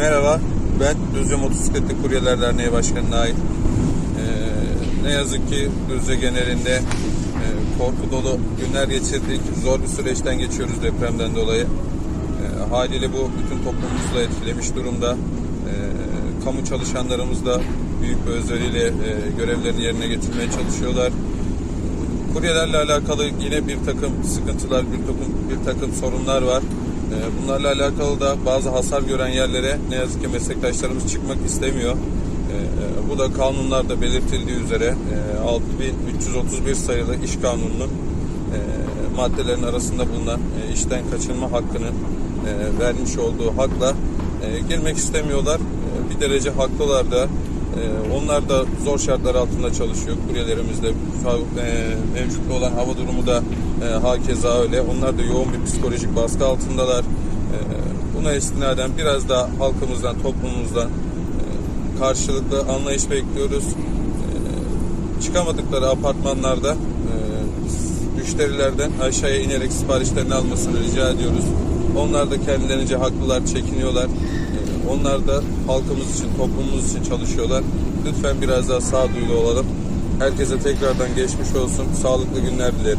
Merhaba, ben Düzce Motosikletli Kuryeler Derneği Başkanı Nail. Ee, ne yazık ki Düzce genelinde e, korku dolu günler geçirdik. Zor bir süreçten geçiyoruz depremden dolayı. Ee, haliyle bu bütün toplumumuzu da etkilemiş durumda. Ee, kamu çalışanlarımız da büyük bir özveriyle e, görevlerini yerine getirmeye çalışıyorlar. Kuryelerle alakalı yine bir takım sıkıntılar, bir takım bir takım sorunlar var. Ee, Bunlarla alakalı da bazı hasar gören yerlere ne yazık ki meslektaşlarımız çıkmak istemiyor. Ee, Bu da kanunlarda belirtildiği üzere e, 6331 sayılı iş kanununun e, maddelerin arasında bulunan e, işten kaçınma hakkını e, vermiş olduğu hakla e, girmek istemiyorlar. E, Bir derece haklılar da. Ee, onlar da zor şartlar altında çalışıyor. Kuryelerimizde e, mevcut olan hava durumu da e, hakeza öyle. Onlar da yoğun bir psikolojik baskı altındalar. E, buna istinaden biraz da halkımızdan, toplumumuzdan e, karşılıklı anlayış bekliyoruz. E, çıkamadıkları apartmanlarda müşterilerden aşağıya inerek siparişlerini almasını rica ediyoruz. Onlar da kendilerince haklılar, çekiniyorlar. Ee, Onlar da halkımız için, toplumumuz için çalışıyorlar. Lütfen biraz daha sağduyulu olalım. Herkese tekrardan geçmiş olsun. Sağlıklı günler dilerim.